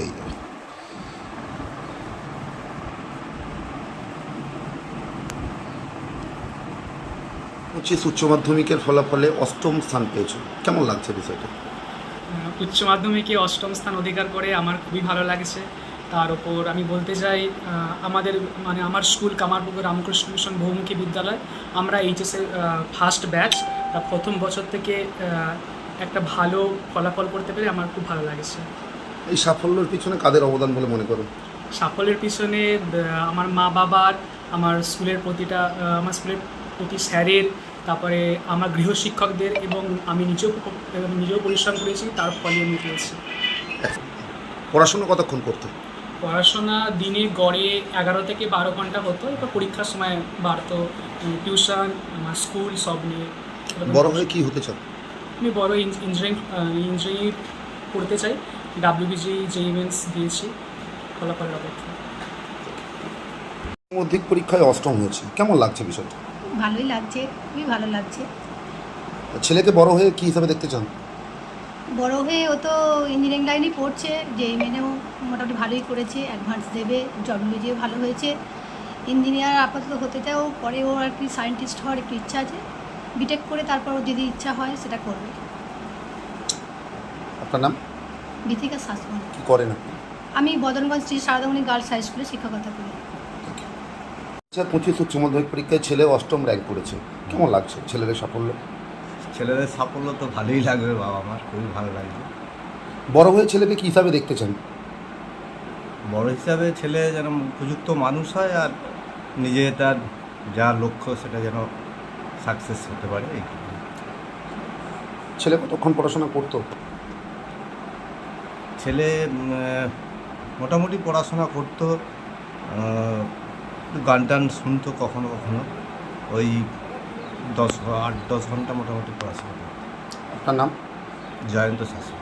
এই পঁচিশ উচ্চ মাধ্যমিকের ফলাফলে অষ্টম স্থান পেয়েছ। কেমন লাগছে বিষয়টা? হ্যাঁ, উচ্চ মাধ্যমিকে অষ্টম স্থান অধিকার করে আমার খুবই ভালো লাগছে। তার ওপর আমি বলতে চাই আমাদের মানে আমার স্কুল কামারপুকুর রামকৃষ্ণ মিশন বহুমুখী বিদ্যালয়। আমরা এইচএসের ফার্স্ট ব্যাচ প্রথম বছর থেকে একটা ভালো ফলাফল করতে পেরে আমার খুব ভালো লাগছে। এই সাফল্যের পিছনে কাদের অবদান বলে মনে করো সাফল্যের পিছনে আমার মা বাবার আমার স্কুলের প্রতিটা আমার স্কুলের প্রতি স্যারের তারপরে আমার গৃহশিক্ষকদের এবং আমি নিজেও নিজেও পরিশ্রম করেছি তার ফলে আমি পেয়েছি। পড়াশোনা কতক্ষণ করতে? পড়াশোনা দিনে গড়ে এগারো থেকে বারো ঘণ্টা হতো এবার পরীক্ষার সময় বাড়তো টিউশন আমার স্কুল সব নিয়ে। বড় হয়ে কি হতে চাও? আমি বড় ইঞ্জিনিয়ারিং ইঞ্জিনিয়ারিং পড়তে চাই। ডাব্লিউবিজি জেইমেন্স দিয়েছি ফলাফলের অপেক্ষা মধ্যিক পরীক্ষায় অষ্টম হয়েছে। কেমন লাগছে বিষয়টা? ভালোই লাগছে খুবই ভালো লাগছে। ছেলেকে বড় হয়ে কি হিসাবে দেখতে চান? বড় হয়ে ও তো ইঞ্জিনিয়ারিং লাইনেই পড়ছে যে মেনেও মোটামুটি ভালোই করেছে অ্যাডভান্স দেবে জন্মবিজিও ভালো হয়েছে। ইঞ্জিনিয়ার আপাতত হতে চায় ও পরে ওর আর কি সায়েন্টিস্ট হওয়ার একটু ইচ্ছা আছে। বিটেক করে তারপর ওর যদি ইচ্ছা হয় সেটা করবে। আপনার নাম? বিথিকা শাসন কি করেন আপনি? আমি বদনগঞ্জ শ্রী সারদামণি গার্লস হাই স্কুলে শিক্ষকতা করি। আচ্ছা পঁচিশ উচ্চ মাধ্যমিক পরীক্ষায় ছেলে অষ্টম র্যাঙ্ক করেছে। কেমন লাগছে ছেলেদের সাফল্য? ছেলেদের সাফল্য তো ভালোই লাগবে বাবা আমার খুবই ভালো লাগবে। বড় হয়ে ছেলেকে কি হিসাবে দেখতে চান? বড় হিসাবে ছেলে যেন উপযুক্ত মানুষ হয় আর নিজে তার যা লক্ষ্য সেটা যেন সাকসেস হতে পারে এই ছেলে কতক্ষণ পড়াশোনা করতো? ছেলে মোটামুটি পড়াশোনা করতো একটু গান টান শুনতো কখনো কখনো। ওই দশ আট দশ ঘণ্টা মোটামুটি পড়াশোনা করতো। আপনার নাম? জয়ন্ত শাসন